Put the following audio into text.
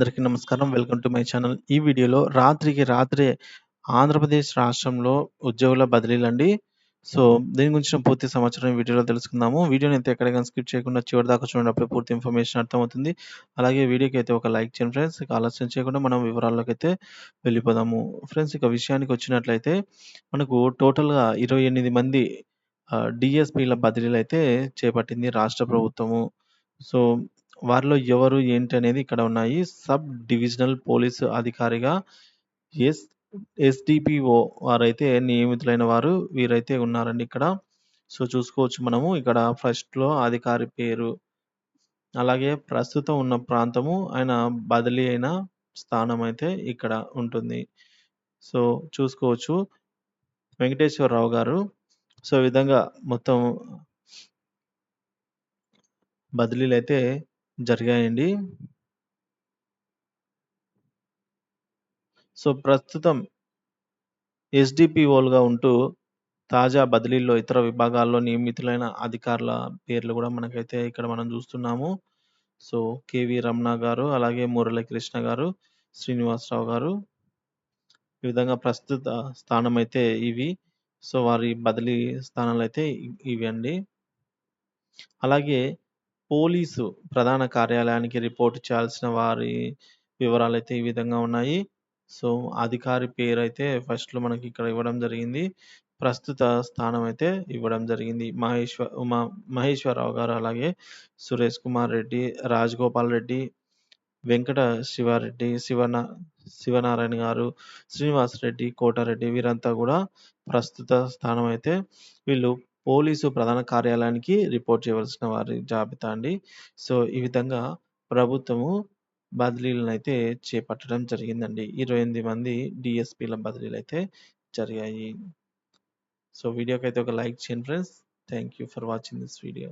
అందరికీ నమస్కారం. Welcome to my channel. ఈ వీడియోలో రాత్రికి రాత్రే ఆంధ్రప్రదేశ్ రాష్ట్రంలో ఉద్యోగుల బదిలీలండి. సో, దీని గురించిన పూర్తి సమాచారం ఈ వీడియోలో తెలుసుకుందాము. వీడియోని అయితే ఎక్కడైనా స్కిప్ చేయకుండా చివరిదాకా చూడండి. అప్పుడే పూర్తి ఇన్ఫర్మేషన్ అర్థమవుతుంది. అలాగే వీడియోకైతే ఒక లైక్ చేయండి ఫ్రెండ్స్. ఇక ఆలస్యం చేయకుండా మనం వివరాల్లోకైతే వెళ్ళిపోదాము. ఫ్రెండ్స్ ఇక విషయానికొచ్చినట్లయితే మనకు టోటల్‌గా 28 మంది డిఎస్పీల బదిలీలు అయితే చేపట్టింది రాష్ట్ర ప్రభుత్వము. సో, వారిలో ఎవరు ఏంటి అనేది ఇక్కడ ఉన్నాయి. సబ్ డివిజనల్ పోలీసు అధికారిగా ఎస్ ఎస్‌డిపిఓ వారైతే నియమితులైన వారు వీరైతే ఉన్నారండి ఇక్కడ. సో, చూసుకోవచ్చు మనము ఇక్కడ ఫస్ట్‌లో అధికారి పేరు, అలాగే ప్రస్తుతం ఉన్న ప్రాంతము, ఆయన బదిలీ అయిన స్థానం అయితే ఇక్కడ ఉంటుంది. సో, చూసుకోవచ్చు. వెంకటేశ్వరరావు గారు. సో, ఈ విధంగా మొత్తం బదిలీలు అయితే జరిగాయండి. సో, ప్రస్తుతం ఎస్‌డిపిఓలుగా ఉంటూ తాజా బదిలీల్లో ఇతర విభాగాల్లో నియమితులైన అధికారుల పేర్లు కూడా మనకైతే ఇక్కడ మనం చూస్తున్నాము సో, కేవి రమణ గారు, అలాగే మురళీకృష్ణ గారు, శ్రీనివాసరావు గారు. ఈ విధంగా ప్రస్తుత స్థానం అయితే ఇవి. సో, వారి బదిలీ స్థానాలు అయితే ఇవి అండి. అలాగే పోలీసు ప్రధాన కార్యాలయానికి రిపోర్ట్ చేయాల్సిన వారి వివరాలు అయితే ఈ విధంగా ఉన్నాయి. సో, అధికారి పేరు అయితే ఫస్ట్‌లో మనకి ఇక్కడ ఇవ్వడం జరిగింది. ప్రస్తుత స్థానం అయితే ఇవ్వడం జరిగింది. మహేశ్వ ఉమా మహేశ్వరరావు గారు, అలాగే సురేష్ కుమార్ రెడ్డి, రాజగోపాల్ రెడ్డి, వెంకట శివారెడ్డి, శివన శివనారాయణ గారు, శ్రీనివాస్ రెడ్డి, కోటారెడ్డి వీరంతా కూడా ప్రస్తుత స్థానం అయితే వీళ్ళు పోలీసు ప్రధాన కార్యాలయానికి రిపోర్ట్ చేయవలసిన వారి జాబితా అండి. సో, ఈ విధంగా ప్రభుత్వము బదిలీలనైతే చేపట్టడం జరిగిందండి. 28 మంది డీఎస్‌పీల బదిలీలైతే జరిగాయి. సో, వీడియోకైతే ఒక లైక్ చేయండి friends. Thank you for watching this video.